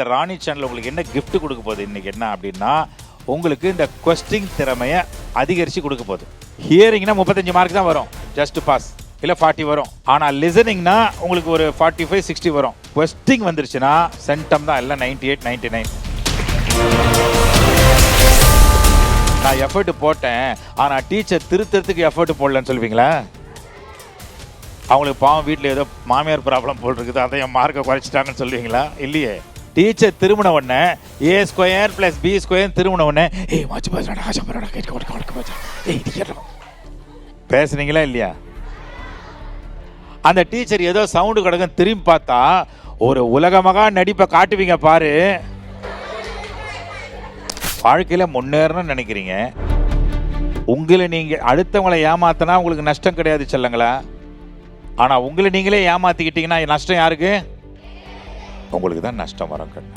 இந்த ராணி சேனல் உங்களுக்கு என்ன கிஃப்ட் கொடுக்க போகுது இன்னைக்கு என்ன அப்படின்னா உங்களுக்கு இந்த கொஸ்டிங் திறமையை அதிகரித்து கொடுக்க போகுது. ஹியரிங்னா முப்பத்தஞ்சு மார்க் தான் வரும். ஜஸ்ட் பாஸ் இல்லை ஃபார்ட்டி வரும். ஆனால் லிசனிங்னா உங்களுக்கு ஒரு ஃபார்ட்டி ஃபைவ் சிக்ஸ்டி வரும். கொஸ்டிங் வந்துருச்சுன்னா சென்டம் தான். எல்லாம் நைன்டி எயிட் நைன்டி நைன் நான் எஃபர்ட் போட்டேன் ஆனால் டீச்சர் திருத்தறதுக்கு எஃபர்ட் போடலன்னு சொல்லுவீங்களா? அவங்களுக்கு பாவம் வீட்டில் ஏதோ மாமியார் ப்ராப்ளம் போல் இருக்குது. அதை என் மார்க்கை குறைச்சிட்டாங்கன்னு சொல்லுவீங்களா? இல்லையே. டீச்சர் திருமண உடனே A square plus B square திருமண உடனே ஏய் மாச்சு பேசுனீங்களா இல்லையா? அந்த டீச்சர் ஏதோ சவுண்டு கிடக்கும் திரும்பி பார்த்தா ஒரு உலகமகா நடிப்பை காட்டுவீங்க பாரு. வாழ்க்கையில் முன்னேறணும்னு நினைக்கிறீங்க. உங்களை நீங்கள் அடுத்தவங்களை ஏமாத்தினா உங்களுக்கு நஷ்டம் கிடையாது சொல்லுங்களா? ஆனால் உங்களை நீங்களே ஏமாற்றிக்கிட்டிங்கன்னா நஷ்டம் யாருக்கு? உங்களுக்கு தான் நஷ்டம் வரும் கண்ணு.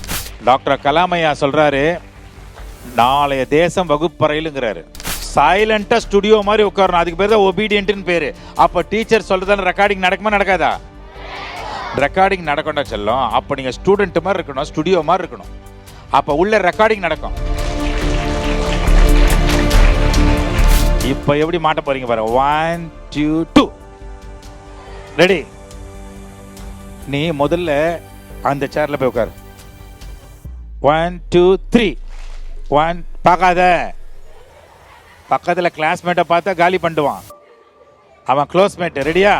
டாக்டர் கலாமையா சொல்கிறாரு நாளைய தேசம் வகுப்பறையிலுங்கிறாரு. சைலண்டாக ஸ்டுடியோ மாதிரி உட்காரணும். அதுக்கு பேர் தான் ஒபீடியன்ட்னு பேர். அப்போ டீச்சர் சொல்கிறதால ரெக்கார்டிங் நடக்குமா நடக்காதா? ரெக்கார்டிங் நடக்கணும் செல்லும். அப்போ நீங்கள் ஸ்டூடெண்ட் மாதிரி இருக்கணும் ஸ்டுடியோ மாதிரி இருக்கணும். அப்போ உள்ள ரெக்கார்டிங் நடக்கும். இப்போ எப்படி மாட்ட போறீங்க பாரு. ஒன் டூ டூ ரெடி நீ முதல்ல அந்த சேர்ல போய் உட்காரு. ஒன் டூ த்ரீ ஒன் பார்க்காத பக்கத்தில் கிளாஸ்மேட்டை பார்த்தா காலி பண்ணுவான் அவன் க்ளோஸ்மேட் ரெடியா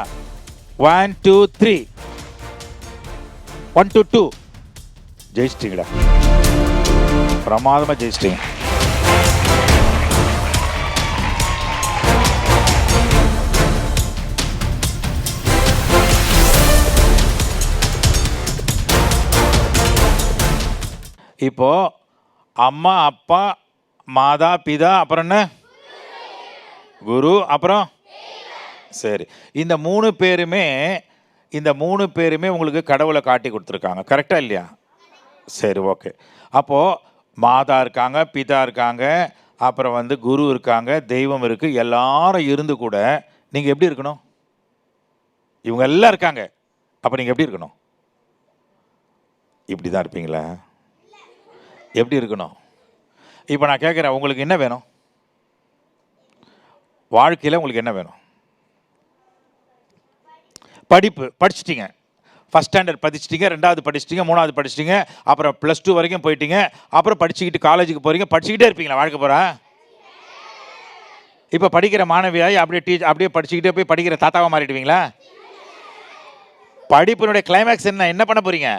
one two three one two two ஜெயிச்சிட்டிங்கடா. பிரமாதமாக ஜெயிச்சிட்டிங்க. இப்போ அம்மா அப்பா மாதா பிதா அப்புறம் என்ன? குரு அப்புறம்? சரி. இந்த மூணு பேருமே இந்த மூணு பேருமே உங்களுக்கு கடவுளை காட்டி கொடுத்துருக்காங்க. கரெக்டாக இல்லையா? சரி ஓகே அப்போது மாதா இருக்காங்க பிதா இருக்காங்க அப்புறம் வந்து குரு இருக்காங்க தெய்வம் இருக்குது எல்லாரும் இருந்து கூட நீங்கள் எப்படி இருக்கணும்? இவங்க எல்லாம் இருக்காங்க. அப்போ நீங்கள் எப்படி இருக்கணும்? இப்படி தான் இருப்பீங்களா? எப்படி இருக்கணும்? இப்போ நான் கேட்குறேன் உங்களுக்கு என்ன வேணும்? வாழ்க்கையில் உங்களுக்கு என்ன வேணும்? படிப்பு படிச்சிட்டிங்க. ஃபஸ்ட் ஸ்டாண்டர்ட் படிச்சிட்டிங்க ரெண்டாவது படிச்சிட்டிங்க மூணாவது படிச்சிட்டிங்க அப்புறம் ப்ளஸ் டூ வரைக்கும் போயிட்டீங்க அப்புறம் படிச்சுக்கிட்டு காலேஜுக்கு போகிறீங்க படிச்சுக்கிட்டே இருப்பீங்களா வாழ்க்கை போகிறா இப்போ படிக்கிற மாணவியாகி அப்படியே டீச் அப்படியே படிச்சுக்கிட்டே போய் படிக்கிற தாத்தாவாக மாறிடுவீங்களா? படிப்பினுடைய கிளைமேக்ஸ் என்ன? என்ன பண்ண போகிறீங்க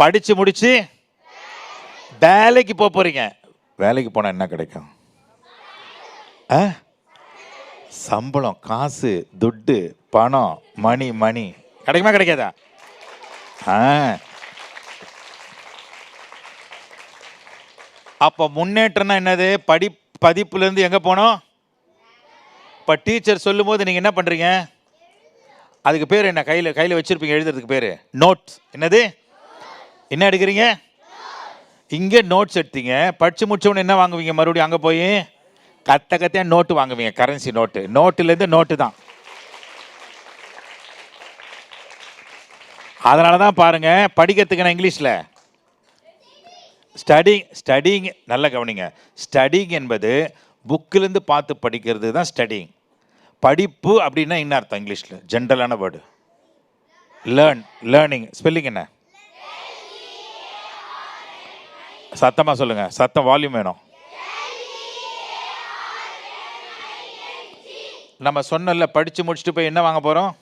படித்து முடித்து வேலைக்கு போக போறீங்க. வேலைக்கு போனால் என்ன கிடைக்கும்? ஆ? சம்பளம் காசு துட்டு பணம் மணி மணி. கிடைக்குமா கிடைக்காதா? ஆ. அப்போ முன்னேற்றம்னா என்னது? படி பதிப்புலேருந்து எங்கே போனோம்? இப்போ டீச்சர் சொல்லும்போது நீங்கள் என்ன பண்ணுறீங்க அதுக்கு பேர் என்ன? கையில் கையில் வச்சுருப்பீங்க எழுதுறதுக்கு பேர். நோட்ஸ் என்னது? என்ன எடுக்கிறீங்க? இங்கே நோட்ஸ் எடுத்தீங்க. படித்து முடிச்சவொடனே என்ன வாங்குவீங்க? மறுபடியும் அங்கே போய் கத்த கத்தையாக நோட்டு வாங்குவீங்க. கரன்சி நோட்டு நோட்டுலேருந்து நோட்டு தான். அதனால தான் பாருங்க படிக்கிறதுக்கு நான் இங்கிலீஷில். ஸ்டடிங் ஸ்டடிங் நல்ல கவனிங்க. ஸ்டடிங் என்பது புக்கிலேருந்து பார்த்து படிக்கிறது தான் ஸ்டடிங் படிப்பு அப்படின்னா என்ன அர்த்தம் இங்கிலீஷில்? ஜென்ரலான வேர்டு லேர்ன் லேர்னிங் ஸ்பெல்லிங் என்ன? சத்தமாக சொல்லுங்க. சத்தம் வால்யூம் வேணும். நம்ம சொன்னல படிச்சு முடிச்சுட்டு போய் என்ன வாங்க போறோம்?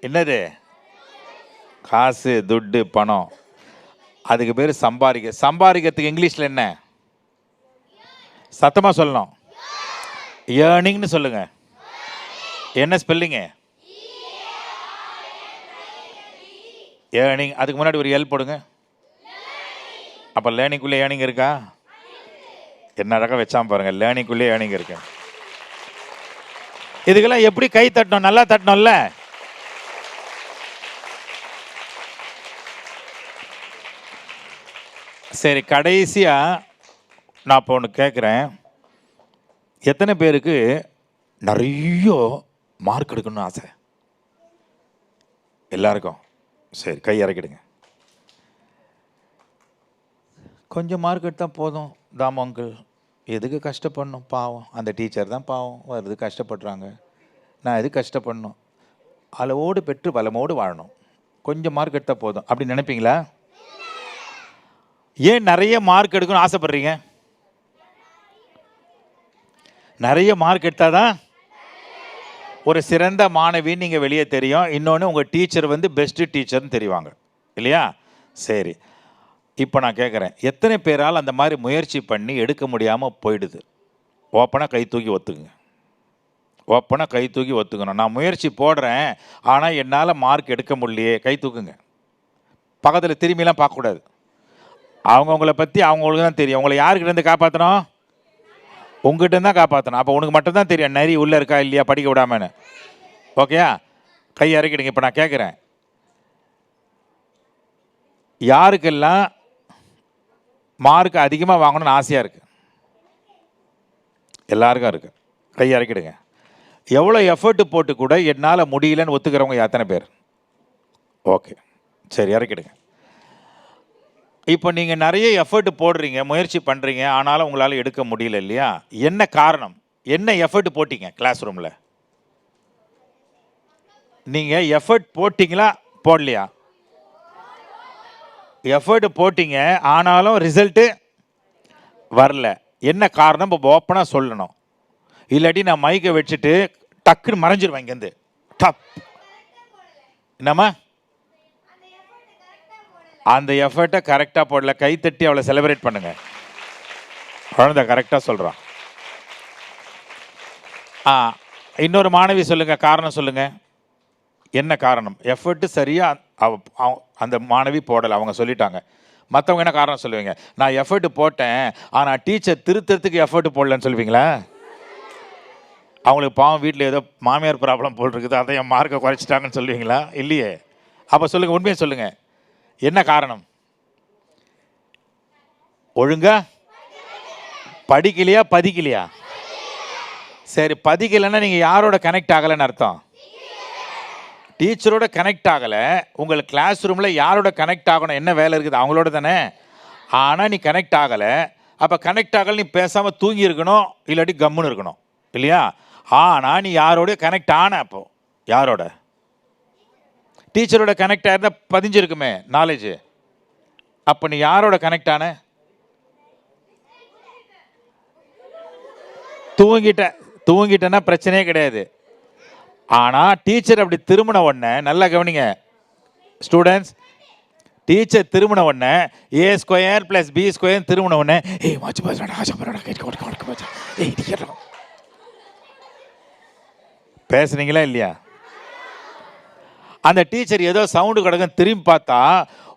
என்னது? காசு துட்டு பணம். அதுக்கு பேர் சம்பாதிக்க. சம்பாதிக்கிறதுக்கு இங்கிலீஷில் என்ன? சத்தமாக சொல்லணும். ஏர்னிங்னு சொல்லுங்க. என்ன ஸ்பெல்லிங்கு ஏர்னிங் அதுக்கு முன்னாடி ஒரு எல் போடுங்க. அப்போ லேர்னிங்குள்ளே ஏர்னிங் இருக்கா? என்ன அழகாக வச்சாம பாருங்க லேர்னிங்குள்ளே ஏர்னிங் இருக்கு. இதுக்கெல்லாம் எப்படி கை தட்டணும் நல்லா தட்டணும்ல? சரி கடைசியா நான் இப்போ ஒன்று கேட்குறேன் எத்தனை பேருக்கு நிறைய மார்க் எடுக்கணும்னு ஆசை? எல்லாருக்கும். சரி கை இறக்கிடுங்க. கொஞ்சம் மார்க் எடுத்தால் போதும். தாம் அங்கிள் எதுக்கு கஷ்டப்படணும்? பாவம். அந்த டீச்சர் தான் பாவம். வருது கஷ்டப்படுறாங்க. நான் எதுக்கு கஷ்டப்படணும்? அளவோடு பெற்று பலமோடு வாழணும். கொஞ்சம் மார்க் எடுத்தால் போதும். அப்படி நினைப்பீங்களா? ஏன் நிறைய மார்க் எடுக்கணும்னு ஆசைப்படுறீங்க? நிறைய மார்க் எடுத்தால் தான் ஒரு சிறந்த மாணவின்னு நீங்கள் வெளியே தெரியும். இன்னொன்று உங்கள் டீச்சர் வந்து பெஸ்ட்டு டீச்சர்னு தெரிவாங்க. இல்லையா? சரி. இப்போ நான் கேட்குறேன் எத்தனை பேரால் அந்த மாதிரி முயற்சி பண்ணி எடுக்க முடியாமல் போயிடுது? ஓப்பனாக கை தூக்கி ஒத்துக்குங்க. ஓப்பனாக கை தூக்கி ஒத்துக்கணும். நான் முயற்சி போடுறேன் ஆனால் என்னால் மார்க் எடுக்க முடியலையே. கை தூக்குங்க. பக்கத்தில் திரும்பிலாம் பார்க்கக்கூடாது. அவங்கவுங்கள பற்றி அவங்களுக்கு தான் தெரியும். உங்களை யாருக்கிட்டேருந்து காப்பாற்றணும் உங்ககிட்ட தான் காப்பாற்றணும் அப்போ உனக்கு மட்டும்தான் தெரியும் நரி உள்ளே இருக்கா இல்லையா படிக்க விடாமன்னு. ஓகேயா கை இறக்கிடுங்க. இப்போ நான் கேட்குறேன் யாருக்கெல்லாம் மார்க் அதிகமாக வாங்கணும்னு ஆசையாக இருக்குது எல்லாருக்கும் இருக்குது கை இறக்கிடுங்க. எவ்வளோ எஃபர்ட் போட்டு கூட என்னால் முடியலன்னு ஒத்துக்கிறவங்க எத்தனை பேர்? ஓகே சரி இறக்கிடுங்க. இப்போ நீங்கள் நிறைய எஃபர்ட் போடுறீங்க முயற்சி பண்ணுறீங்க ஆனாலும் உங்களால் எடுக்க முடியல இல்லையா? என்ன காரணம்? என்ன எஃபர்ட் போட்டிங்க கிளாஸ் ரூமில் நீங்கள் எஃபர்ட் போட்டிங்களா? போடலையா? எஃபர்ட் போட்டீங்க ஆனாலும் ரிசல்ட்டு வரல. என்ன காரணம்? இப்போ ஓப்பனாக சொல்லணும். இல்லாட்டி நான் மைக்கை வச்சுட்டு டக்குன்னு மறைஞ்சிருவேன் இங்கேருந்து. டப் என்னம்மா? அந்த எஃபர்ட்டை கரெக்டாக போடல. கை தட்டி அவளை செலிப்ரேட் பண்ணுங்க. குழந்தை கரெக்டாக சொல்கிறான் ஆ இன்னொரு மாணவி சொல்லுங்கள் காரணம் சொல்லுங்கள் என்ன காரணம்? எஃபர்ட்டு சரியாக அவ அவ- அந்த மாணவி போடலை அவங்க சொல்லிட்டாங்க. மற்றவங்க என்ன காரணம் சொல்லுவீங்க? நான் எஃபர்ட் போட்டேன் ஆனால் டீச்சர் திருத்தறதுக்கு எஃபர்ட் போடலன்னு சொல்லுவீங்களா? அவங்களுக்கு பாவம் வீட்டில் ஏதோ மாமியார் ப்ராப்ளம் போல் இருக்குது அதை என் மார்க்கை குறைச்சிட்டாங்கன்னு சொல்லுவீங்களா? இல்லையே. அப்போ சொல்லுங்கள் உண்மையை சொல்லுங்கள் என்ன காரணம்? ஒழுங்கா? படிக்கலையா? பதிக்கலையா? சரி பதிக்கலைன்னா நீங்கள் யாரோட கனெக்ட் ஆகலைன்னு அர்த்தம்? டீச்சரோட கனெக்ட் ஆகலை. உங்கள் கிளாஸ் ரூமில் யாரோட கனெக்ட் ஆகணும்? என்ன வேலை இருக்குது? அவங்களோட தானே? ஆனால் நீ கனெக்ட் ஆகலை. அப்போ கனெக்ட் ஆகலை நீ பேசாமல் தூங்கி இருக்கணும் இல்லாட்டி கம்முன்னு இருக்கணும். இல்லையா? ஆனால் நீ யாரோடய கனெக்ட் ஆன அப்போ? யாரோட? டீச்சரோட கனெக்ட் ஆயிருந்தால் பதிஞ்சிருக்குமே நாலேஜ் அப்போ நீ யாரோட கனெக்ட் ஆன? தூங்கிட்ட தூங்கிட்டேன்னா பிரச்சனையே கிடையாது. ஆனால் டீச்சர் அப்படி திரும்பின உடனே நல்லா கவனிங்க. ஸ்டூடெண்ட்ஸ் டீச்சர் திரும்பின உடனே A square plus B square திரும்பின உடனே ஏய் மாச்சு பாச்சு கேட்க ஏய் பேசுனீங்களா இல்லையா? அந்த டீச்சர் ஏதோ சவுண்டு கிடக்கும் திரும்பி பார்த்தா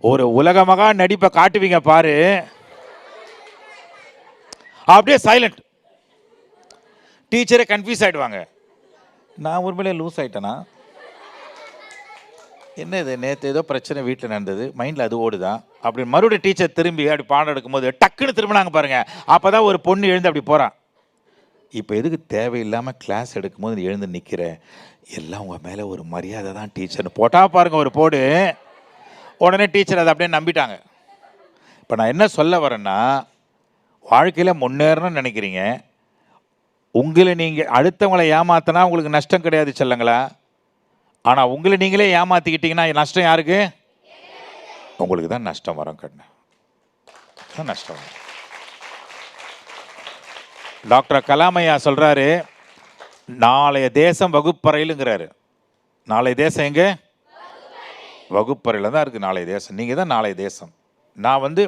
ஒரு உலகமகா நடிப்பை காட்டுவீங்க பாரு. அப்படியே சைலண்ட் டீச்சரே கன்ஃபியூஸ் ஆகிடுவாங்க நான் உண்மையிலே லூஸ் ஆயிட்டேனா? என்ன இது? நேற்று ஏதோ பிரச்சனை வீட்டில் நடந்தது. மைண்டில் அது ஓடுதான் அப்படி மறுபடியும் டீச்சர் திரும்பி அப்படி பாடம் எடுக்கும்போது டக்குன்னு திரும்பினாங்க பாருங்கள் அப்போ தான் ஒரு பொண்ணு எழுந்து அப்படி போகிறான் இப்போ எதுக்கு தேவையில்லாமல் கிளாஸ் எடுக்கும்போது எழுந்து நிற்கிறேன் எல்லாம் உங்கள் மேலே ஒரு மரியாதை தான் டீச்சர்னு போட்டால் பாருங்கள் ஒரு போடு. உடனே டீச்சர் அதை அப்படியே நம்பிட்டாங்க. இப்போ நான் என்ன சொல்ல வரேன்னா வாழ்க்கையில் முன்னேறணும்னு நினைக்கிறீங்க. உங்களை நீங்கள் அடுத்தவங்களை ஏமாத்தினா உங்களுக்கு நஷ்டம் கிடையாது செல்லங்களா? ஆனால் உங்களை நீங்களே ஏமாற்றிக்கிட்டிங்கன்னா நஷ்டம் யாருக்கு? உங்களுக்கு தான் நஷ்டம் வரும் கண்ணு. தான் நஷ்டம் வரும். டாக்டர் கலாமையா சொல்கிறாரு நாளைய தேசம் வகுப்பறையிலுங்கிறாரு. நாளைய தேசம் எங்கே? வகுப்பறையில் தான் இருக்குது நாளைய தேசம். நீங்கள் தான் நாளைய தேசம். நான் வந்து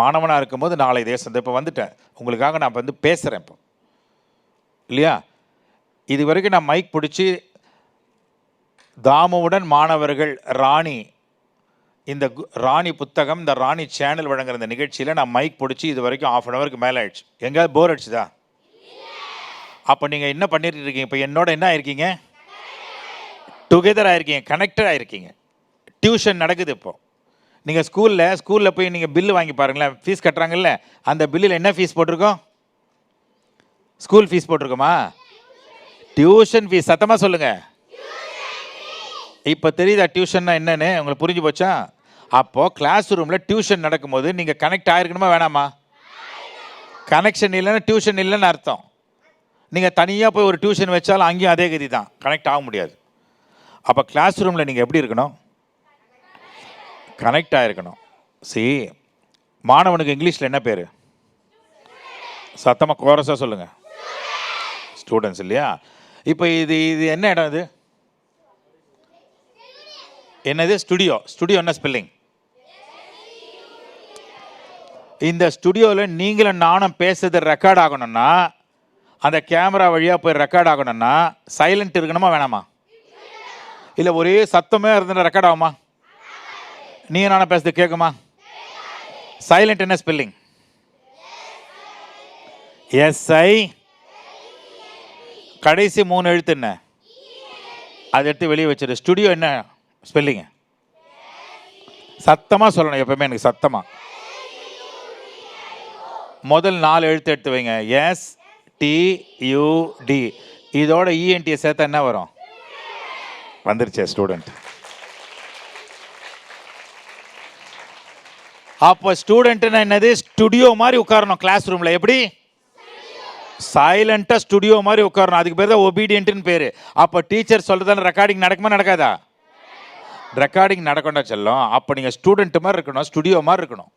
மாணவனாக இருக்கும்போது நாளைய தேசம். இப்போ வந்துட்டேன். உங்களுக்காக நான் வந்து பேசுகிறேன் இப்போ. இல்லையா? இது வரைக்கும் நான் மைக் பிடிச்சி தாமுவுடன் மாணவர்கள் ராணி இந்த கு- ராணி புத்தகம் இந்த ராணி சேனல் வழங்குற இந்த நிகழ்ச்சியில் நான் மைக் பிடிச்சி இது வரைக்கும் ஆஃப் அன் ஹவருக்கு மேலே ஆயிடுச்சு. எங்கேயாவது போர் அடிச்சுதா? அப்போ நீங்கள் என்ன பண்ணிட்டு இருக்கீங்க? இப்போ என்னோட என்ன ஆயிருக்கீங்க? டுகெதர் ஆயிருக்கீங்க கனெக்டட் ஆயிருக்கீங்க. டியூஷன் நடக்குது இப்போ. நீங்கள் ஸ்கூலில் ஸ்கூலில் போய் நீங்கள் பில்லு வாங்கி பாருங்களேன் ஃபீஸ் கட்டுறாங்கல்ல அந்த பில்லில் என்ன ஃபீஸ் போட்டிருக்கோம்? ஸ்கூல் ஃபீஸ் போட்டிருக்கோமா? டியூஷன் ஃபீஸ் சத்தமாக சொல்லுங்கள் இப்போ தெரியுதா டியூஷன்னா என்னன்னு? உங்களுக்கு புரிஞ்சு போச்சா? அப்போது கிளாஸ் ரூமில் டியூஷன் நடக்கும்போது நீங்கள் கனெக்ட் ஆகிருக்கணுமா வேணாமா? கனெக்ஷன் இல்லைன்னா டியூஷன் இல்லைன்னு அர்த்தம். நீங்கள் தனியாக போய் ஒரு டியூஷன் வச்சாலும் அங்கேயும் அதே கதி தான் கனெக்ட் ஆக முடியாது. அப்போ கிளாஸ் ரூமில் நீங்கள் எப்படி இருக்கணும்? கனெக்ட் ஆகிருக்கணும் சி மாணவனுக்கு இங்கிலீஷில் என்ன பேர்? சத்தமாக கோரஸாக சொல்லுங்கள் ஸ்டூடெண்ட்ஸ் இல்லையா? இப்போ இது இது என்ன இடம் இது? என்னது? ஸ்டுடியோ ஸ்டுடியோ என்ன ஸ்பெல்லிங் இந்த ஸ்டுடியோவில் நீங்களும் நானும் பேசுறது ரெக்கார்ட் ஆகணும்னா அந்த கேமரா வழியாக போய் ரெக்கார்ட் ஆகணும்னா சைலண்ட் இருக்கணுமா வேணாமா? இல்லை ஒரே சத்தமே இருந்தால் ரெக்கார்ட் ஆகுமா? நீ நானும் பேசுறது கேட்குமா சைலண்ட் என்ன ஸ்பெல்லிங் எஸ்ஐ கடைசி மூணு எழுத்து என்ன? அதை எடுத்து வெளியே வச்சிரு. ஸ்டுடியோ என்ன? ஸ்பெல்லிங்க சத்தமாக சொல்லணும் எப்பவுமே எனக்கு சத்தமாக முதல் நாலு எழுத்து எடுத்து வைங்க. எஸ் டி யூடி இதோட இஎன்டியை சேர்த்தா என்ன வரும்? வந்துருச்சே ஸ்டூடெண்ட் அப்போ ஸ்டூடெண்ட்டுன்னா என்னது? ஸ்டுடியோ மாதிரி உட்காரணும் கிளாஸ் ரூமில் எப்படி? சைலண்ட்டாக ஸ்டுடியோ மாதிரி உட்காரணும். அதுக்கு பேர் தான் ஒபீடியன்ட்டுன்னு பேர். அப்போ டீச்சர் சொல்கிறதால ரெக்கார்டிங் நடக்குமா நடக்காதா? ரெக்கார்டிங் நடக்கணும் செல்லும். அப்போ நீங்கள் ஸ்டூடெண்ட் மாதிரி இருக்கணும் ஸ்டுடியோ மாதிரி இருக்கணும்.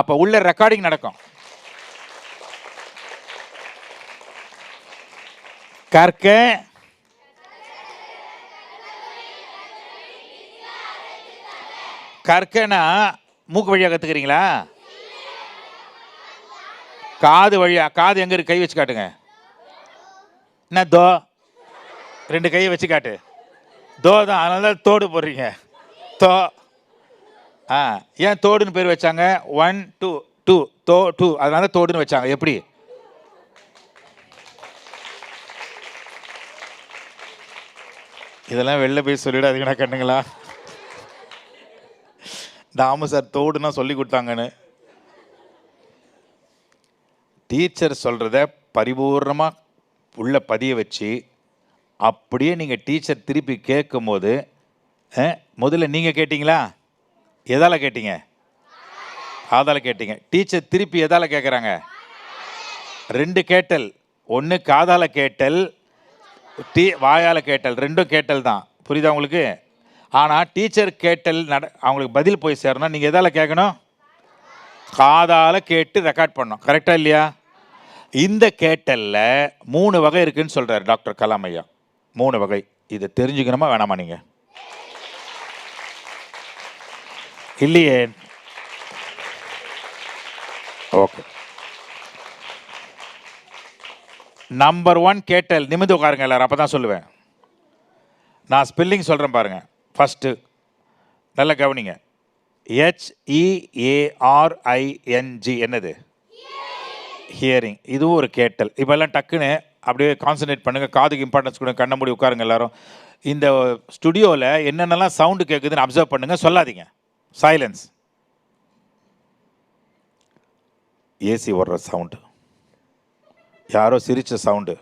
அப்போ உள்ள ரெக்கார்டிங் நடக்கும். கற்க. கற்கனா மூக்கு வழியாக கற்றுக்கிறீங்களா காது வழியா காது எங்க இருக்கு? கை வச்சு காட்டுங்க. என்ன தோ? ரெண்டு கையை வச்சு காட்டு. தோ தான் அதனால தோடு போடுறீங்க. தோ. ஆ ஏன் தோடுன்னு பேர் வச்சாங்க? ஒன் டூ டூ தோ டூ அதனால தான் தோடுன்னு வச்சாங்க. எப்படி? இதெல்லாம் வெளில போய் சொல்லிடாதீங்கடா கண்ணுங்களா. தாமு சார் தோடுன்னா சொல்லி கொடுத்தாங்கன்னு. டீச்சர் சொல்கிறத பரிபூர்ணமாக உள்ள பதிய வச்சு அப்படியே நீங்கள் டீச்சர் திருப்பி கேட்கும்போது அஹ், முதல்ல நீங்கள் கேட்டிங்களா? எதால் கேட்டீங்க? காதால் கேட்டீங்க. டீச்சர் திருப்பி எதால் கேட்குறாங்க ரெண்டு கேட்டல். ஒன்று காதால் கேட்டல் டீ வாயால் கேட்டல். ரெண்டும் கேட்டல் தான். புரியுதா உங்களுக்கு? ஆனால் டீச்சர் கேட்டல் நட அவங்களுக்கு பதில் போய் சேரணும். நீங்கள் எதால் கேட்கணும் காதால் கேட்டு ரெக்கார்ட் பண்ணணும். கரெக்டாக இல்லையா? இந்த கேட்டலில் மூணு வகை இருக்குன்னு சொல்கிறார் டாக்டர் கலாம் ஐயா மூணு வகை. இதை தெரிஞ்சுக்கணுமா வேணாமா நீங்கள் இல்லையே. ஓகே. நம்பர் ஒன் கேட்டல். நிமிந்து உட்காருங்க எல்லாரும். அப்போ தான் சொல்லுவேன். நான் ஸ்பெல்லிங் சொல்கிறேன் பாருங்க. ஃபஸ்ட்டு நல்லா கவனிங்க. ஹெச்இஏஆர்ஐஎன்ஜி என்னது? ஹியரிங் இதுவும் ஒரு கேட்டல். இப்போல்லாம் டக்குன்னு அப்படியே கான்சன்ட்ரேட் பண்ணுங்கள் காதுக்கு இம்பார்ட்டன்ஸ் கொடுங்க. கண்ண மூடி உட்காருங்க எல்லாரும். இந்த ஸ்டுடியோவில் என்னென்னலாம் சவுண்டு கேட்குதுன்னு அப்சர்வ் பண்ணுங்கள் சொல்லாதீங்க. சைலன்ஸ் ஏசி ஓடுற சவுண்டு யாரோ சிரித்த சவுண்டு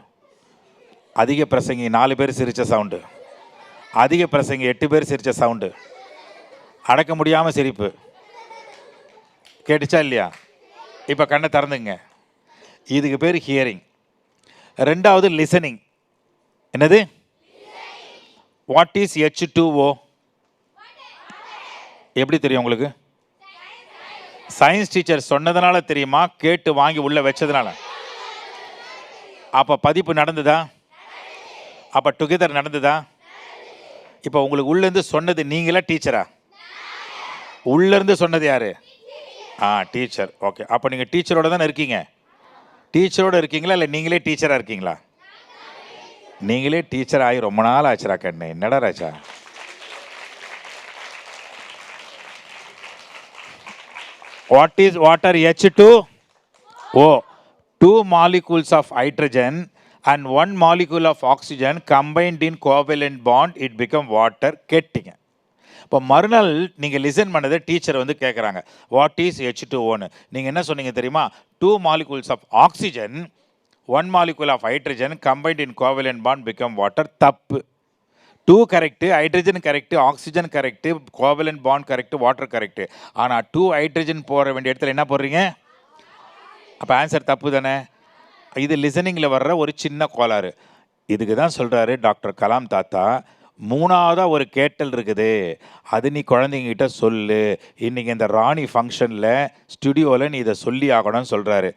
அதிக பிரசங்கி நாலு பேர் சிரித்த சவுண்டு அதிக பிரசங்கி எட்டு பேர் சிரித்த சவுண்டு அடக்க முடியாமல் சிரிப்பு. கேட்டுச்சா இல்லையா? இப்போ கண்ணை திறந்துங்க. இதுக்கு பேர் ஹியரிங் ரெண்டாவது லிசனிங் என்னது? What is H two O எப்படி தெரியும் உங்களுக்கு? சயின்ஸ் டீச்சர் சொன்னதுனால தெரியுமா? கேட்டு வாங்கி உள்ளே வச்சதுனால. அப்போ பதிப்பு நடந்ததா? அப்போ டுகெதர் நடந்ததா? இப்போ உங்களுக்கு உள்ளேருந்து சொன்னது நீங்களா டீச்சரா உள்ளேருந்து சொன்னது யார்? ஆ டீச்சர் ஓகே அப்போ நீங்கள் டீச்சரோட தானே இருக்கீங்க? டீச்சரோட இருக்கீங்களா இல்லை நீங்களே டீச்சராக இருக்கீங்களா நீங்களே டீச்சர் ஆகி ரொம்ப நாள் ஆச்சுரா கண்ணு என்னடா ராஜா what is water H2? O. Two molecules of hydrogen and one molecule of oxygen combined in covalent bond, it become water கேட்டீங்க இப்போ மறுநாள் நீங்கள் லிசன் பண்ணதை டீச்சர் வந்து கேட்குறாங்க வாட் இஸ் ஹெச் டூ ஓன்னு நீங்கள் என்ன சொன்னீங்க தெரியுமா? Two molecules of oxygen one molecule of hydrogen combined in covalent bond become water தப்பு. Two correct hydrogen correct oxygen correct covalent bond correct water correct ஆனால் டூ ஹைட்ரஜன் போட வேண்டிய இடத்துல என்ன போடுறீங்க? அப்போ ஆன்சர் தப்பு தானே. இது லிசனிங்கில் வர்ற ஒரு சின்ன கோளாறு. இதுக்கு தான் சொல்கிறாரு டாக்டர் கலாம் தாத்தா. மூணாவதாக ஒரு கேட்டல் இருக்குது. அது நீ குழந்தைங்கிட்ட சொல்லு. இன்றைக்கி இந்த ராணி ஃபங்க்ஷனில் ஸ்டுடியோவில் நீ இதை சொல்லி ஆகணும்னு சொல்கிறாரு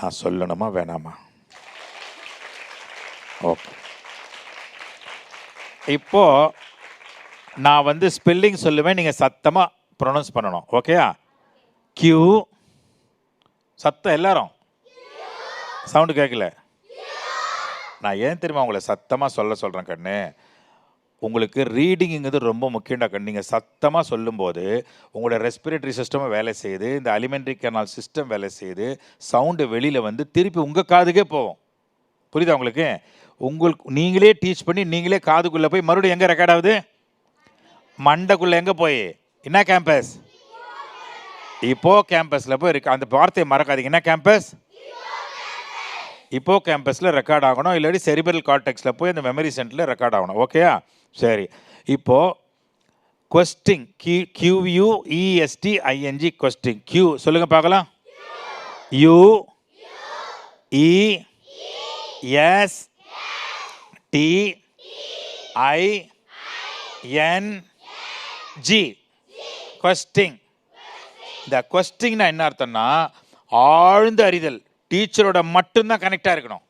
நான் சொல்லணுமா வேணாமா? ஓகே. இப்போது நான் வந்து ஸ்பெல்லிங் சொல்லுவேன். நீங்கள் சத்தமாக ப்ரொனவுன்ஸ் பண்ணணும். ஓகேயா கியூ சத்தம் எல்லாரும்? சவுண்டு கேட்கல? நான் ஏன் தெரியுமா உங்களை சத்தமாக சொல்ல சொல்கிறேன் கண்ணு? உங்களுக்கு ரீடிங்குங்கிறது ரொம்ப முக்கியம்டா நீங்கள் சத்தமாக சொல்லும்போது உங்களோட ரெஸ்பிரேட்டரி சிஸ்டமும் வேலை செய்யுது இந்த அலிமெண்ட்ரி கனால் சிஸ்டம் வேலை செய்யுது சவுண்டு வெளியில் வந்து திருப்பி உங்கள் காதுக்கே போவோம் புரியுதா உங்களுக்கு? உங்களுக்கு நீங்களே டீச் பண்ணி நீங்களே காதுக்குள்ளே போய் மறுபடியும் எங்கே ரெக்கார்ட் ஆகுது? மண்டைக்குள்ளே எங்கே போய்? என்ன கேம்பஸ் இப்போ கேம்பஸில் போய் இருக்கு. அந்த வார்த்தையை மறக்காதீங்க. என்ன கேம்பஸ் இப்போ கேம்பஸில் ரெக்கார்ட் ஆகணும். இல்லாட்டி செரிபரல் கார்டெக்ஸில் போய் அந்த மெமரி சென்டரில் ரெக்கார்ட் ஆகணும். ஓகேயா சரி. இப்போது questing Q Q U E S T I N G questing Q சொல்லுங்கள் பார்க்கலாம். U E S T I N G questing இந்த கொஸ்டிங்னா என்ன அர்த்தம்னா ஆழ்ந்த அறிதல் டீச்சரோட மட்டும்தான் கனெக்டாக இருக்கணும்.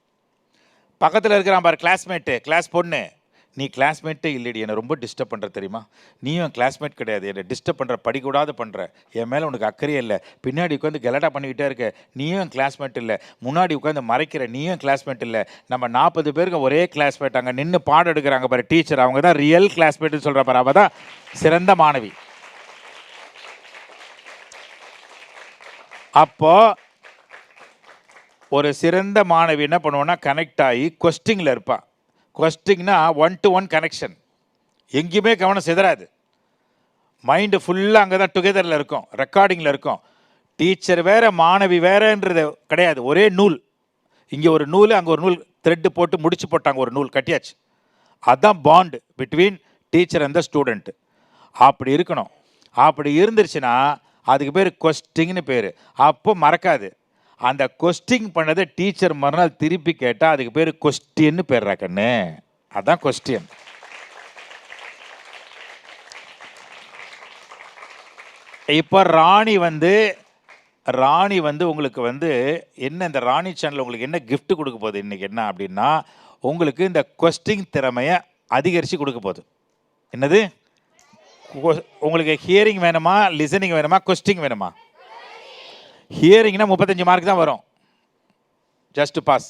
பக்கத்தில் இருக்கிறான் பாரு கிளாஸ்மேட்டு கிளாஸ் பொண்ணு. நீ கிளாஸ்மேட்டே இல்லடி என்னை ரொம்ப டிஸ்டர்ப் பண்ணுற தெரியுமா? நீயும் கிளாஸ்மேட் கிடையாது. என்னை டிஸ்டர்ப் பண்ணுற படிக்கூடாது பண்ணுற என் மேலே உனக்கு அக்கறையே இல்லை. பின்னாடி உட்காந்து கெலட்டா பண்ணிக்கிட்டே இருக்க. நீயும் கிளாஸ்மேட் இல்லை. முன்னாடி உட்காந்து மறைக்கிற நீயும் கிளாஸ்மேட் இல்லை. நம்ம நாற்பது பேருக்கு ஒரே கிளாஸ்மேட் அங்கே நின்று பாடம் எடுக்கிறாங்க பாரு டீச்சர் அவங்க தான் ரியல் கிளாஸ்மேட்டுன்னு சொல்கிற பாரு. அவள் தான் சிறந்த மாணவி. அப்போது ஒரு சிறந்த மாணவி என்ன பண்ணுவோன்னா கனெக்ட் ஆகி கொஸ்டிங்கில் இருப்பாள் கொஸ்டிங்னா ஒன் டு ஒன் கனெக்ஷன் எங்கேயுமே கவனம் சிதறாது. மைண்டு ஃபுல்லாக அங்கே தான் டுகெதரில் இருக்கும். ரெக்கார்டிங்கில் இருக்கும். டீச்சர் வேறு மாணவி வேறன்றது கிடையாது. ஒரே நூல். இங்கே ஒரு நூல் அங்கே ஒரு நூல் த்ரெட்டு போட்டு முடிச்சு போட்டாங்க ஒரு நூல் கட்டியாச்சு. அதுதான் bond between teacher and the student அப்படி இருக்கணும். அப்படி இருந்துருச்சுன்னா அதுக்கு பேர் கொஸ்டிங்னு பேர். அப்போ மறக்காது. அந்த கொஸ்டிங் பண்ணதை டீச்சர் மறுநாள் திருப்பி கேட்டால் அதுக்கு பேர் கொஸ்டின்னு பேர்றா கண்ணு. அதான் கொஸ்டின் இப்போ ராணி வந்து ராணி வந்து உங்களுக்கு வந்து என்ன இந்த ராணி சேனல் உங்களுக்கு என்ன கிஃப்ட் கொடுக்க போகுது இன்றைக்கி என்ன அப்படின்னா உங்களுக்கு இந்த கொஸ்டிங் திறமையை அதிகரித்து கொடுக்க போகுது. என்னது? உங்களுக்கு ஹியரிங் வேணுமா லிசனிங் வேணுமா கொஸ்டிங் வேணுமா? ஹியரிங்னா முப்பத்தஞ்சு மார்க் தான் வரும். ஜஸ்ட் பாஸ்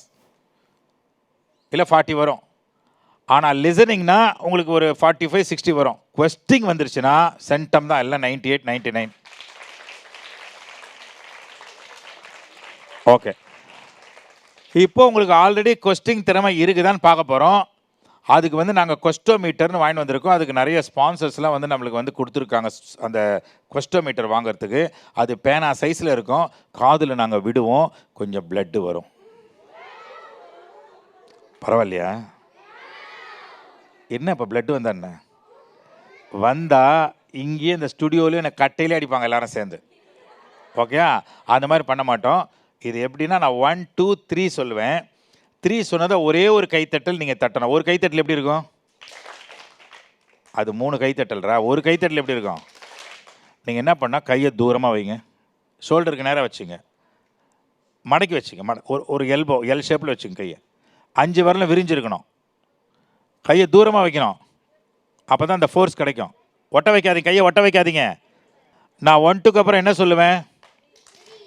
இல்லை ஃபார்ட்டி வரும். ஆனால் லிசனிங்னா உங்களுக்கு ஒரு ஃபார்ட்டி ஃபைவ் சிக்ஸ்டி வரும். கொஸ்டிங் வந்துருச்சுன்னா சென்டம் தான். எல்லாம் ninety eight ninety nine okay இப்போ உங்களுக்கு ஆல்ரெடி கொஸ்டிங் திறமை இருக்குதான்னு பார்க்க போகிறோம் அதுக்கு வந்து நாங்கள் கொஸ்டோமீட்டர்னு வாங்கிட்டு வந்திருக்கோம். அதுக்கு நிறைய ஸ்பான்சர்ஸ்லாம் வந்து நம்மளுக்கு வந்து கொடுத்துருக்காங்க. அந்த கொஸ்டோமீட்டர் வாங்குறதுக்கு அது பேனா சைஸில் இருக்கும். காதில் நாங்கள் விடுவோம். கொஞ்சம் பிளட்டு வரும். பரவாயில்லையா? என்ன இப்போ பிளட்டு வந்தா என்ன? வந்தால் இங்கேயே இந்த ஸ்டுடியோலேயும் எனக்கு கட்டையிலே அடிப்பாங்க எல்லாரும் சேர்ந்து. ஓகேயா அந்த மாதிரி பண்ண மாட்டோம். இது எப்படின்னா நான் ஒன் டூ த்ரீ சொல்லுவேன். த்ரீ சொன்னதை ஒரே ஒரு கைத்தட்டல் நீங்கள் தட்டணும். ஒரு கைத்தட்டல் எப்படி இருக்கும்? அது மூணு கைத்தட்டல்ரா? ஒரு கைத்தட்டல் எப்படி இருக்கும்? நீங்கள் என்ன பண்ணால் கையை தூரமாக வைங்க. ஷோல்டருக்கு நேராக வச்சுங்க. மடக்கி வச்சுங்க. மட ஒரு ஒரு எல்போ எல் ஷேப்பில் வச்சுங்க கையை. அஞ்சு வரலும் விரிஞ்சிருக்கணும். கையை தூரமாக வைக்கணும். அப்போ தான் அந்த ஃபோர்ஸ் கிடைக்கும். ஒட்ட வைக்காதீங்க. கையை ஒட்ட வைக்காதீங்க. நான் ஒன் டூக்கு அப்புறம் என்ன சொல்லுவேன்?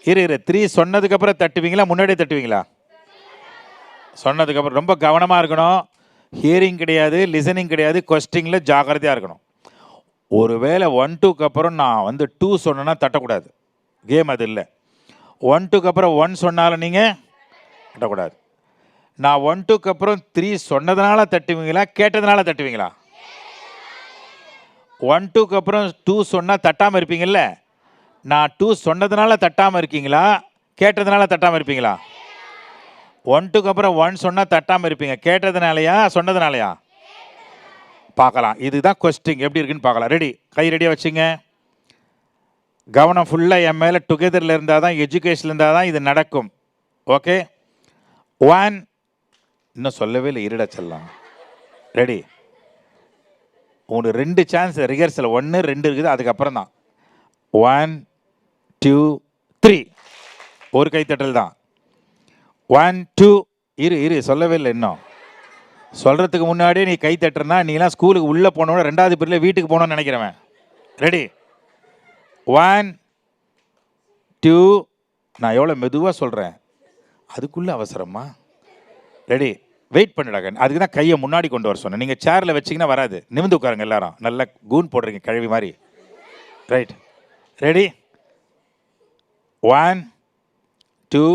இரு இரு. த்ரீ சொன்னதுக்கப்புறம் தட்டுவீங்களா? முன்னாடியே தட்டுவீங்களா? சொன்னதுக்கப்புறம் ரொம்ப கவனமாக இருக்கணும். ஹியரிங் கிடையாது லிசனிங் கிடையாது கொஸ்டிங்கில் ஜாக்கிரதையாக இருக்கணும். ஒருவேளை ஒன் டூக்கு அப்புறம் நான் வந்து டூ சொன்னேன்னா தட்டக்கூடாது. கேம் அது இல்லை. ஒன் டூக்கு அப்புறம் ஒன் சொன்னாலும் நீங்கள் தட்டக்கூடாது. நான் ஒன் டூக்கு அப்புறம் த்ரீ சொன்னதுனால தட்டுவீங்களா கேட்டதுனால தட்டுவீங்களா? ஒன் டூக்கு அப்புறம் டூ சொன்னால் தட்டாமல் இருப்பீங்கல்ல. நான் டூ சொன்னதுனால தட்டாமல் இருக்கீங்களா கேட்டதுனால தட்டாமல் இருப்பீங்களா? ஒன் டூக்கு அப்புறம் ஒன் சொன்னால் தட்டாமல் இருப்பீங்க. கேட்டதுனாலையா? சொன்னதுனாலையா? பார்க்கலாம். இதுதான் கொஸ்டிங் எப்படி இருக்குன்னு பார்க்கலாம். ரெடி கை ரெடியாக வச்சுங்க. கவனம் ஃபுல்லாக என் மேலே டுகெதரில் இருந்தால் தான் எஜுகேஷனில் இருந்தால் தான் இது நடக்கும். ஓகே ஒன் இன்னும் சொல்லவே இல்லை. இருட செல்லாம் ரெடி உங்களுக்கு ரெண்டு சான்ஸ் ரிஹர்சல் ஒன்று ரெண்டு இருக்குது. அதுக்கப்புறம் தான் ஒன் டூ த்ரீ ஒரு கைத்தட்டல் தான். ஒன் டூ இரு இரு சொல்லவே இல்லை இன்னும். சொல்கிறதுக்கு முன்னாடியே நீ கை தட்டுறனா நீலாம் ஸ்கூலுக்கு உள்ளே போனோட ரெண்டாவது பிரிவில் வீட்டுக்கு போகணும்னு நினைக்கிறவன். ரெடி ஒன் டூ நான் எவ்வளோ மெதுவாக சொல்கிறேன் அதுக்குள்ளே அவசரமா? ரெடி வெயிட் பண்ணிடாங்க அதுக்கு தான் கையை முன்னாடி கொண்டு வர சொன்னேன். நீங்கள் சேரில் வச்சிங்கன்னா வராது. நிமிந்து உட்காருங்க எல்லாரும். நல்லா கூன் போடுறீங்க கழுவி மாதிரி. ரைட் ரெடி ஒன் டூ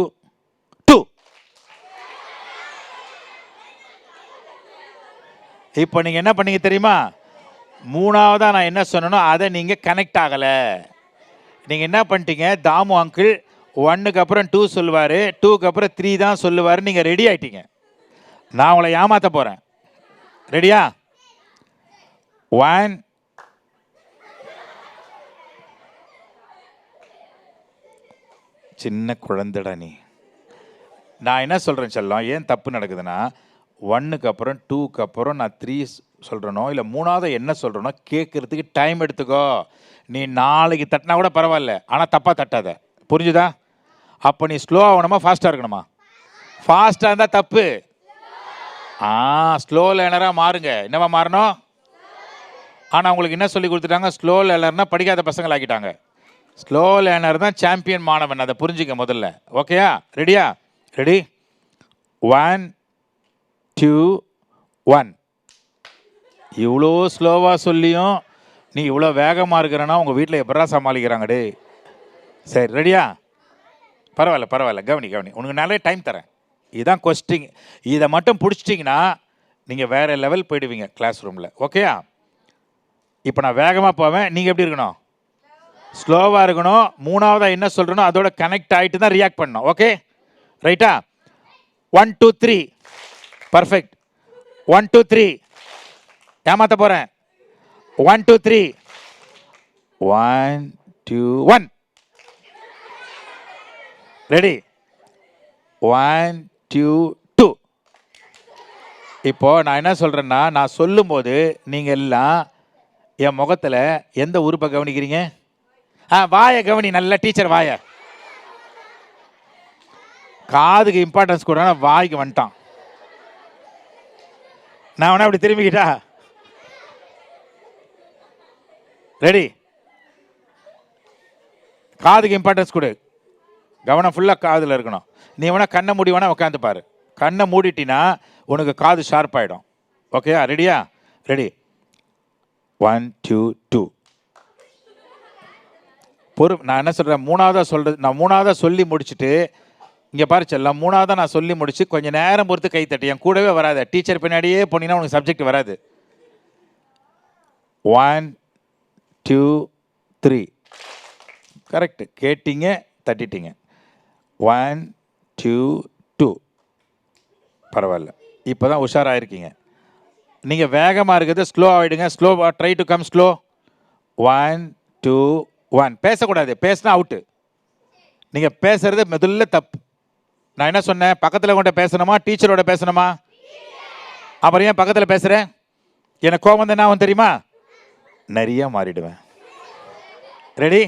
இப்போ நீங்கள் என்ன பண்ணீங்க தெரியுமா? மூணாவதாக நான் என்ன சொன்னனோ அதை நீங்கள் கனெக்ட் ஆகலை. நீங்கள் என்ன பண்ணிட்டீங்க? தாமு அங்கிள் ஒன்னுக்கு அப்புறம் டூ சொல்லுவார் டூக்கு அப்புறம் த்ரீ தான் சொல்லுவார் நீங்கள் ரெடி ஆகிட்டீங்க நான் உங்களை ஏமாற்ற போகிறேன் ரெடியா ஒன் சின்ன குழந்தைடா நீ. நான் என்ன சொல்கிறேன் செல்லம் ஏன் தப்பு நடக்குதுன்னா ஒன்னுக்கு அப்புறம் டூக்கு அப்புறம் நான் த்ரீ சொல்கிறனோ இல்லை மூணாவது என்ன சொல்கிறனோ கேட்குறதுக்கு டைம் எடுத்துக்கோ. நீ நாளைக்கு தட்டினா கூட பரவாயில்ல ஆனால் தப்பாக தட்டாத. புரிஞ்சுதா? அப்போ நீ ஸ்லோ ஆகணுமா ஃபாஸ்ட்டாக இருக்கணுமா? ஃபாஸ்ட்டாக இருந்தால் தப்பு. ஆ ஸ்லோ லேனராக மாறுங்க. என்னவா மாறணும்? ஆனால் உங்களுக்கு என்ன சொல்லி கொடுத்துட்டாங்க? ஸ்லோ லேனர்னால் படிக்காத பசங்களை ஆக்கிட்டாங்க. ஸ்லோ லேனர் தான் சாம்பியன் மாணவன் அதை புரிஞ்சுக்க முதல்ல. ஓகேயா ரெடியா ரெடி ஒன் டூ ஒன் இவ்வளோ ஸ்லோவாக சொல்லியும் நீ இவ்வளோ வேகமாக இருக்கிறனா உங்கள் வீட்டில் எப்படா சமாளிக்கிறாங்க டே சரி ரெடியா பரவாயில்ல பரவாயில்ல. கவனி கவனி. உனக்கு நிறைய டைம் தரேன். இதுதான் கொஸ்டிங் இதை மட்டும் பிடிச்சிட்டிங்கன்னா நீங்கள் வேறு லெவல் போயிடுவீங்க கிளாஸ் ரூமில் ஓகேயா இப்போ நான் வேகமாக போவேன். நீங்கள் எப்படி இருக்கணும்? ஸ்லோவாக இருக்கணும். மூணாவதாக என்ன சொல்கிறனோ அதோட கனெக்ட் ஆகிட்டு தான் ரியாக்ட் பண்ணணும். ஓகே ரைட்டா one two three perfect one two three ஏமாத்த போகிறேன் one two three one two one ready one two two இப்போ நான் என்ன சொல்கிறேன்னா நான் சொல்லும்போது நீங்கள் எல்லாம் என் முகத்தில் எந்த உறுப்பை கவனிக்கிறீங்க? ஆ வாயை கவனி நல்ல டீச்சர் வாய. காதுக்கு இம்பார்ட்டன்ஸ் கூட வாய்க்கு வந்துட்டான். நான் வேணா அப்படி திரும்பிக்கிட்டா? ரெடி காதுக்கு இம்பார்ட்டன்ஸ் கொடு. கவனம் ஃபுல்லாக காதில் இருக்கணும். நீ வேணா கண்ணை மூடி வேணா உட்காந்து பாரு. கண்ணை மூடிட்டினா உனக்கு காது ஷார்ப் ஆகிடும் ஓகேயா ரெடியா ரெடி ஒன் டூ டூ பொறு நான் என்ன சொல்கிறேன் மூணாவதாக சொல்கிறது நான் மூணாவதாக சொல்லி முடிச்சுட்டு இங்கே பாரு செல்லம் மூணாவதாக நான் சொல்லி முடிச்சு கொஞ்சம் நேரம் பொறுத்து கை தட்டி. என் கூடவே வராது. டீச்சர் பின்னாடியே போனீங்கன்னா உனக்கு சப்ஜெக்ட் வராது. ஒன் டூ த்ரீ கரெக்டு கேட்டீங்க தட்டிட்டீங்க. ஒன் டூ டூ பரவாயில்ல. இப்போ தான் உஷாராயிருக்கீங்க. நீங்கள் வேகமாக இருக்கிறது ஸ்லோ ஆகிடுங்க slow try to come slow one two one பேசக்கூடாது. பேசினா அவுட்டு நீங்கள் பேசுகிறது முதல்ல தப்பு. நான் என்ன சொன்னேன்? பக்கத்தில் கொண்ட பேசணுமா? டீச்சரோட பேசணுமா? அப்புறம் ஏன் பக்கத்தில் பேசுகிறேன் எனக்கு கோவம் தான் என்ன ஆகும் தெரியுமா? நிறைய மாறிடுவேன். Ready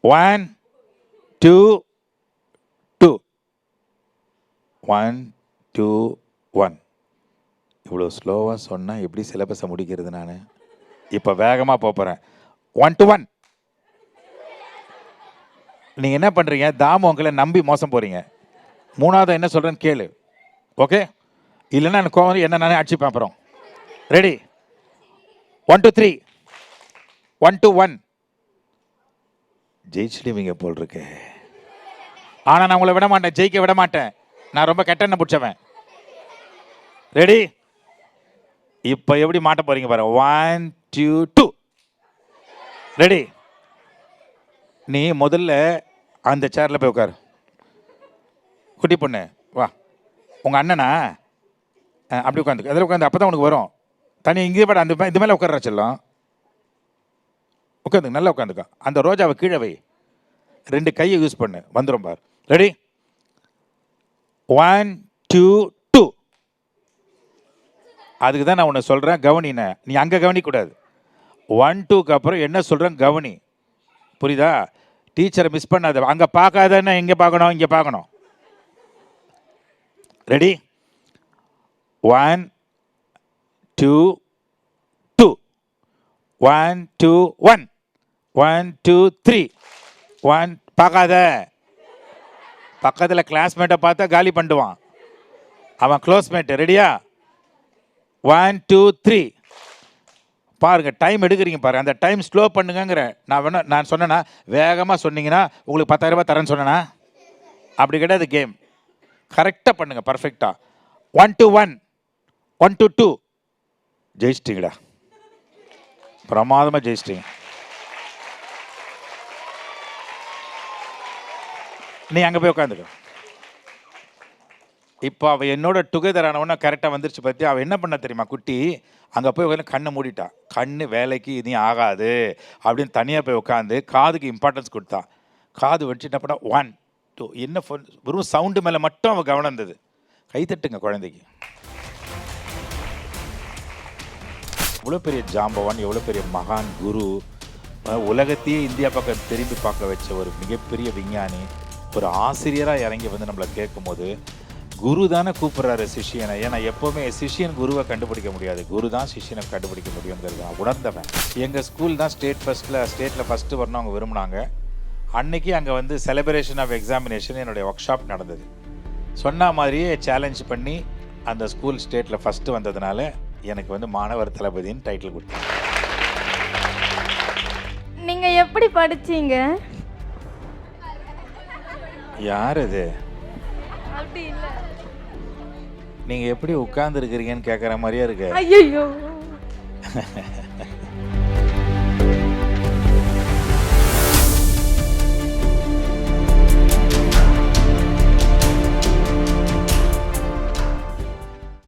one two two one two one இவ்வளோ ஸ்லோவாக சொன்னால் எப்படி சிலபஸை முடிக்கிறது நான்? இப்போ வேகமாக போகிறேன் ஒன் டு ஒன் நீங்கள் என்ன பண்ணுறீங்க தாமு உங்களை நம்பி மோசம் போகிறீங்க மூணாவது என்ன சொல்கிறேன்னு கேளு. ஓகே இல்லைன்னா எனக்கு கோவம் என்ன நானே அடிச்சுப்பேன் அப்புறம். Ready one two three one two one ஜெயிச்சிடுவீங்க போல் இருக்கு. ஆனால் நான் உங்களை விட மாட்டேன் ஜெயிக்க விட மாட்டேன் நான் ரொம்ப கெட்ட என்ன பிடிச்சவன். ரெடி இப்போ எப்படி மாட்ட போறீங்க பாரு. ஒன் டூ டூ ரெடி நீ முதல்ல அந்த சேரில் போய் உட்காரு. குட்டி பொண்ணு வா. உங்கள் அண்ணனா? அப்படி உட்காந்து அதில் உட்காந்து அப்போ தான் உனக்கு வரும். தனி இங்கே பாட அந்த மே- இது மேலே உட்கார செல்லும். உட்காந்து நல்லா உட்காந்துக்கோ. அந்த ரோஜாவை கீழே வை. ரெண்டு கையை யூஸ் பண்ணு. வந்துடும் பார். ரெடி ஒன் டூ டூ அதுக்கு தான் நான் உன்னை சொல்கிறேன் கவனின. நீ அங்கே கவனிக்கூடாது ஒன் டூக்கு அப்புறம் என்ன சொல்கிறேன் கவனி. புரியுதா? டீச்சரை மிஸ் பண்ணாத. அங்கே பார்க்காதன்னா எங்கே பார்க்கணும்? இங்கே பார்க்கணும். Ready one two two one two one one two three one பார்க்காத. பக்கத்தில் கிளாஸ்மேட்டை பார்த்தா காலி பண்ணிடுவான். அவன் க்ளோஸ்மேட்டு ரெடியா ஒன் டூ த்ரீ பாருங்க டைம் எடுக்கிறீங்க பாருங்கள் அந்த டைம் ஸ்லோ பண்ணுங்கங்கிற நான் வேணா நான் சொன்னேன்னா வேகமாக சொன்னீங்கன்னா உங்களுக்கு பத்தாயிரம் ரூபாய் தரேன்னு சொன்னேன்னா அப்படி கிடையாது கேம் கரெக்டாக பண்ணுங்கள் பர்ஃபெக்டாக one two one one two two ஜெயிச்சிட்டிங்கடா பிரமாதமாக ஜெயிச்சிட்டிங்க. நீ அங்கே போய் உட்காந்துக்க. இப்போ அவள் என்னோட டுகெதர் ஆனவொன்னே கரெக்டாக வந்துருச்சு பற்றி அவள் என்ன பண்ண தெரியுமா குட்டி? அங்கே போய் உட்காந்து கண்ணை மூடிட்டான் கண்ணு வேலைக்கு இதையும் ஆகாது அப்படின்னு தனியாக போய் உட்காந்து காதுக்கு இம்பார்ட்டன்ஸ் கொடுத்தான் காது வடிச்சு என்ன பண்ணா ஒன் டூ என்ன ஃபோன் வெறும் சவுண்டு மேலே மட்டும் அவள் கவனம் இருந்தது. கைத்தட்டுங்க குழந்தைக்கு. எவ்வளோ பெரிய ஜாம்பவான் எவ்வளோ பெரிய மகான் குரு உலகத்தையே இந்தியா பக்கம் திரும்பி பார்க்க வச்ச ஒரு மிகப்பெரிய விஞ்ஞானி ஒரு ஆசிரியராக இறங்கி வந்து நம்மளை கேட்கும்போது குரு தானே கூப்பிடுறாரு சிஷியனை. ஏன்னா எப்போவுமே சிஷியன் குருவை கண்டுபிடிக்க முடியாது. குரு தான் சிஷியனை கண்டுபிடிக்க முடியுங்கிறது நான் உணர்ந்தவன். எங்கள் ஸ்கூல் தான் ஸ்டேட் ஃபஸ்ட்டில் ஸ்டேட்டில் ஃபஸ்ட்டு வரணும் அவங்க விரும்பினாங்க. அன்னைக்கு அங்கே வந்து செலிப்ரேஷன் ஆஃப் எக்ஸாமினேஷன் என்னுடைய ஒர்க் ஷாப் நடந்தது. சொன்ன மாதிரியே சேலஞ்ச் பண்ணி அந்த ஸ்கூல் ஸ்டேட்டில் ஃபஸ்ட்டு வந்ததுனால எனக்கு வந்து மாணவர் தளபதின்னு டைட்டில் கொடுத்தாங்க. நீங்க எப்படி படிச்சீங்க? யார் அது அப்படி இல்ல. நீங்கள் எப்படி உட்கார்ந்துருக்கிறீங்கன்னு கேட்குற மாதிரியே இருக்கு. ஐயோ